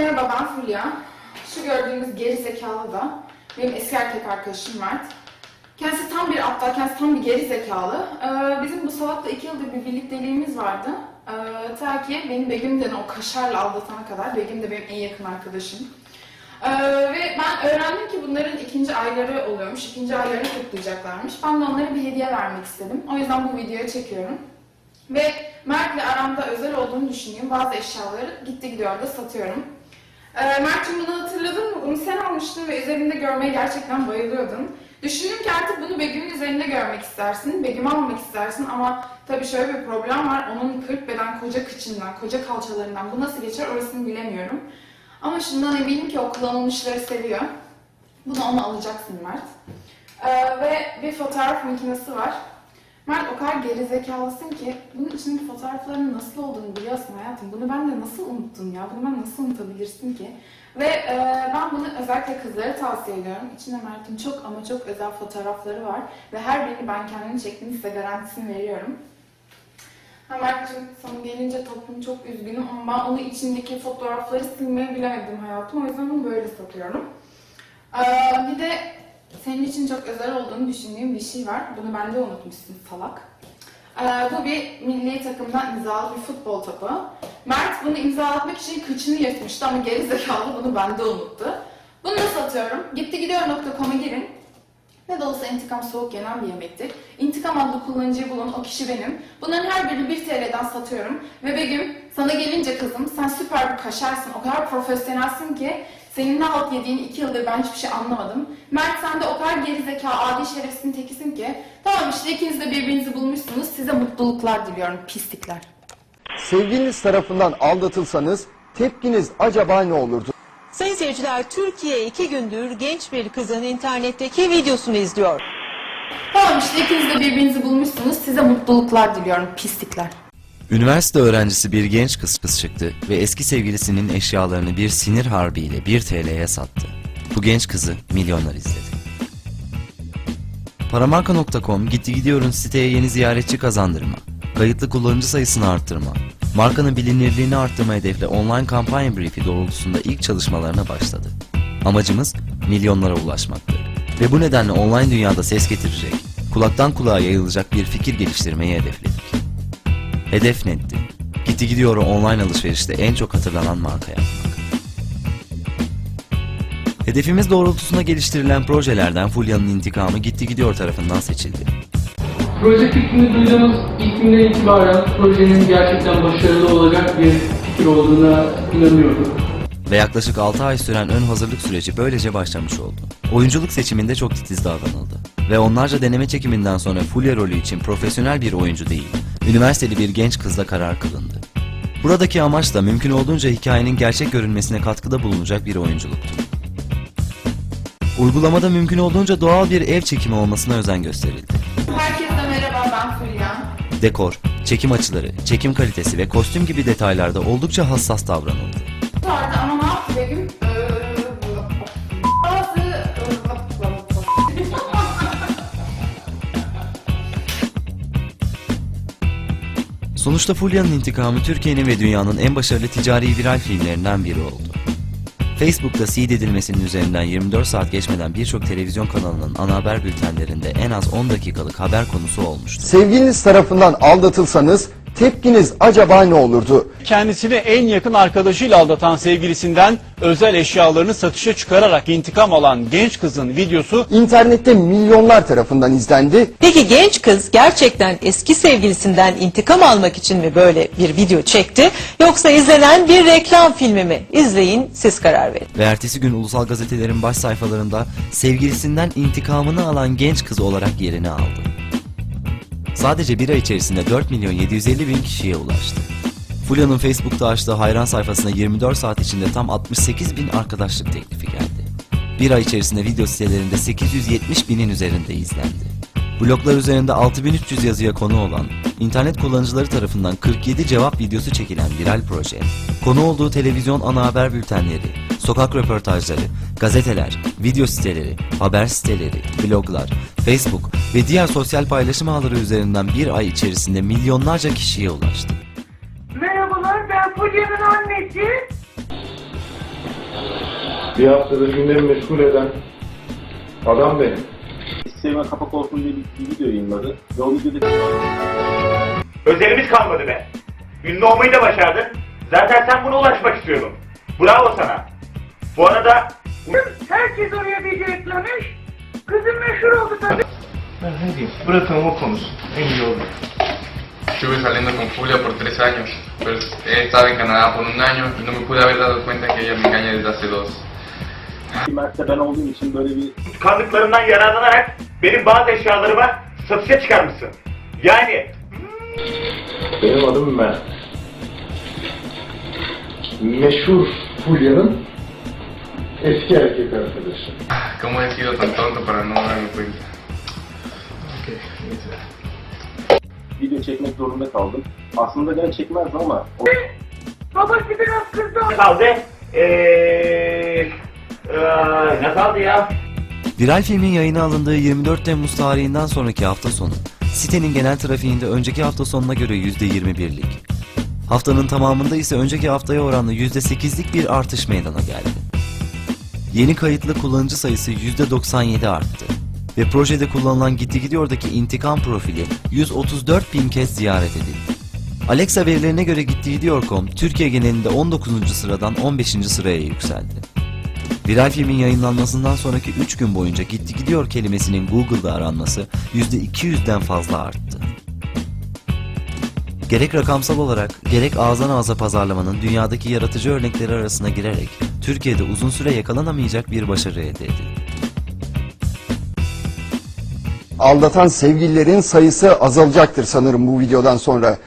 merhaba ben Fulya. Şu gördüğünüz geri zekalı da benim eski erkek arkadaşım Mert. Kendisi tam bir aptal, kendisi tam bir geri zekalı. Ee, bizim bu salakla iki yıldır bir birlikteliğimiz vardı. Ee, ta ki beni Begüm denen o kaşarla aldatana kadar. Begüm de benim en yakın arkadaşım. Ee, ve ben öğrendim ki bunların ikinci ayları oluyormuş. İkinci aylarını kutlayacaklarmış. Ben de onlara bir hediye vermek istedim. O yüzden bu videoyu çekiyorum. Ve Mert'le aramda özel olduğunu düşündüğüm bazı eşyaları gitti gidiyor da satıyorum. Ee, Mert'cim bunu hatırladın mı? Bunu sen almıştın ve üzerinde görmeye gerçekten bayılıyordun. Düşündüm ki artık bunu Begüm'ün üzerinde görmek istersin, Begüm'ü almak istersin ama tabii şöyle bir problem var. Onun kırk beden koca kıçından, koca kalçalarından bu nasıl geçer orasını bilemiyorum. Ama şundan eminim ki o kullanılmışları seviyor. Bunu ona alacaksın Mert. Ee, ve bir fotoğraf makinesi var. Mert o kadar gerizekalısın ki bunun içindeki fotoğrafların nasıl olduğunu biliyorsun hayatım. Bunu ben de nasıl unuttun ya? Bunu ben nasıl unutabilirsin ki? Ve e, ben bunu özellikle kızlara tavsiye ediyorum. İçinde Mert'in çok ama çok özel fotoğrafları var. Ve her birini ben kendim çektiğini size garantisini veriyorum. Ha Mert'cim sana gelince toplum çok üzgünüm ama ben onun içindeki fotoğrafları silmeyi bilemedim hayatım. O yüzden bunu böyle satıyorum. Ee, bir de senin için çok özel olduğunu düşündüğüm bir şey var. Bunu bende unutmuşsun salak. Ee, bu bir milli takımdan imzalı bir futbol topu. Mert bunu imzalatmak için kıçını yırtmıştı ama geri zekalı bunu bende unuttu. Bunu da satıyorum. Gittigidiyor.com'a girin. Ne de olsa intikam soğuk yenen bir yemektir. İntikam adlı kullanıcıyı bulan o kişi benim. Bunların her birini 1 TL'den satıyorum. Ve Begüm sana gelince kızım sen süper bir kaşarsın. O kadar profesyonelsin ki senin ne halt yediğini 2 yıldır ben hiçbir şey anlamadım. Mert sen de o kadar gerizekalı, adi şerefsizin tekisin ki. Tamam işte ikiniz de birbirinizi bulmuşsunuz. Size mutluluklar diliyorum pislikler. Sevgiliniz tarafından aldatılsanız tepkiniz acaba ne olurdu? Sayın seyirciler Türkiye iki gündür genç bir kızın internetteki videosunu izliyor. Tamam işte ikiniz de birbirinizi bulmuşsunuz. Size mutluluklar diliyorum pislikler. Üniversite öğrencisi bir genç kız kız çıktı ve eski sevgilisinin eşyalarını bir sinir harbiyle 1 TL'ye sattı. Bu genç kızı milyonlar izledi. Paramarka.com gitti gidiyorun siteye yeni ziyaretçi kazandırma, kayıtlı kullanıcı sayısını arttırma, markanın bilinirliğini arttırma hedefle online kampanya briefi doğrultusunda ilk çalışmalarına başladı. Amacımız milyonlara ulaşmaktı. Ve bu nedenle online dünyada ses getirecek, kulaktan kulağa yayılacak bir fikir geliştirmeyi hedefledik. Hedef netti. Gitti gidiyor online alışverişte en çok hatırlanan marka yapmak. Hedefimiz doğrultusunda geliştirilen projelerden Fulya'nın intikamı gitti gidiyor tarafından seçildi. Proje fikrini duyduğumuz ilk günden itibaren projenin gerçekten başarılı olacak bir fikir olduğuna inanıyorduk. Ve yaklaşık 6 ay süren ön hazırlık süreci böylece başlamış oldu. Oyunculuk seçiminde çok titiz davranıldı. Ve onlarca deneme çekiminden sonra Fulya rolü için profesyonel bir oyuncu değil, üniversiteli bir genç kızla karar kılındı. Buradaki amaç da mümkün olduğunca hikayenin gerçek görünmesine katkıda bulunacak bir oyunculuktu. Uygulamada mümkün olduğunca doğal bir ev çekimi olmasına özen gösterildi. Herkese merhaba ben Fulya. Dekor, çekim açıları, çekim kalitesi ve kostüm gibi detaylarda oldukça hassas davranıldı. Vardı ama ne yaptı Begüm? Sonuçta Fulya'nın intikamı Türkiye'nin ve dünyanın en başarılı ticari viral filmlerinden biri oldu. Facebook'ta seed edilmesinin üzerinden 24 saat geçmeden birçok televizyon kanalının ana haber bültenlerinde en az 10 dakikalık haber konusu olmuştu. Sevgiliniz tarafından aldatılsanız tepkiniz acaba ne olurdu? Kendisini en yakın arkadaşıyla aldatan sevgilisinden özel eşyalarını satışa çıkararak intikam alan genç kızın videosu İnternette milyonlar tarafından izlendi. Peki genç kız gerçekten eski sevgilisinden intikam almak için mi böyle bir video çekti yoksa izlenen bir reklam filmi mi? İzleyin siz karar verin. Ve ertesi gün ulusal gazetelerin baş sayfalarında sevgilisinden intikamını alan genç kız olarak yerini aldı. Sadece bir ay içerisinde 4 milyon 750 bin kişiye ulaştı. Fulya'nın Facebook'ta açtığı hayran sayfasına 24 saat içinde tam 68 bin arkadaşlık teklifi geldi. Bir ay içerisinde video sitelerinde 870 binin üzerinde izlendi. Bloglar üzerinde 6300 yazıya konu olan, internet kullanıcıları tarafından 47 cevap videosu çekilen viral proje, konu olduğu televizyon ana haber bültenleri, sokak röportajları, gazeteler, video siteleri, haber siteleri, bloglar, Facebook ve diğer sosyal paylaşım ağları üzerinden bir ay içerisinde milyonlarca kişiye ulaştı. Merhabalar ben Fulya'nın annesi. Bir haftadır gündemi meşgul eden adam benim. Sevme kapak olsun diye bir video yayınladı. Ve o videoda Özelimiz kalmadı be. Ünlü olmayı da başardın. Zaten sen buna ulaşmak istiyordun. Bravo sana. Bu arada Herkes oraya video yüklemiş. Kızım meşhur oldu tabii. Ben ne diyeyim? Bırakalım o konuşsun. En iyi olur. Estuve saliendo con Julia por tres años, pero he estado en Canadá por un año y no me pude haber dado cuenta que ella me engaña desde hace dos. Mert'te ben olduğum için böyle bir tıkandıklarından yararlanarak benim bazı eşyalarıma satışa çıkarmışsın. Yani Benim adım Mert. Meşhur Fulya'nın eski erkek arkadaşı. ¿Cómo he sido tan tonto para no darme cuenta? video çekmek zorunda kaldım. Aslında ben çekmezdim ama o Babası biraz kızdı. ne kaldı? Eee... Eee... Ne kaldı ya? Viral filmin yayına alındığı 24 Temmuz tarihinden sonraki hafta sonu, sitenin genel trafiğinde önceki hafta sonuna göre %21'lik. Haftanın tamamında ise önceki haftaya oranla %8'lik bir artış meydana geldi. Yeni kayıtlı kullanıcı sayısı %97 arttı. Ve projede kullanılan Gitti Gidiyor'daki intikam profili 134 bin kez ziyaret edildi. Alexa verilerine göre Gitti Gidiyor.com Türkiye genelinde 19. sıradan 15. sıraya yükseldi. Viral filmin yayınlanmasından sonraki 3 gün boyunca gitti gidiyor kelimesinin Google'da aranması %200'den fazla arttı. Gerek rakamsal olarak gerek ağızdan ağza pazarlamanın dünyadaki yaratıcı örnekleri arasına girerek Türkiye'de uzun süre yakalanamayacak bir başarı elde edildi. Aldatan sevgililerin sayısı azalacaktır sanırım bu videodan sonra.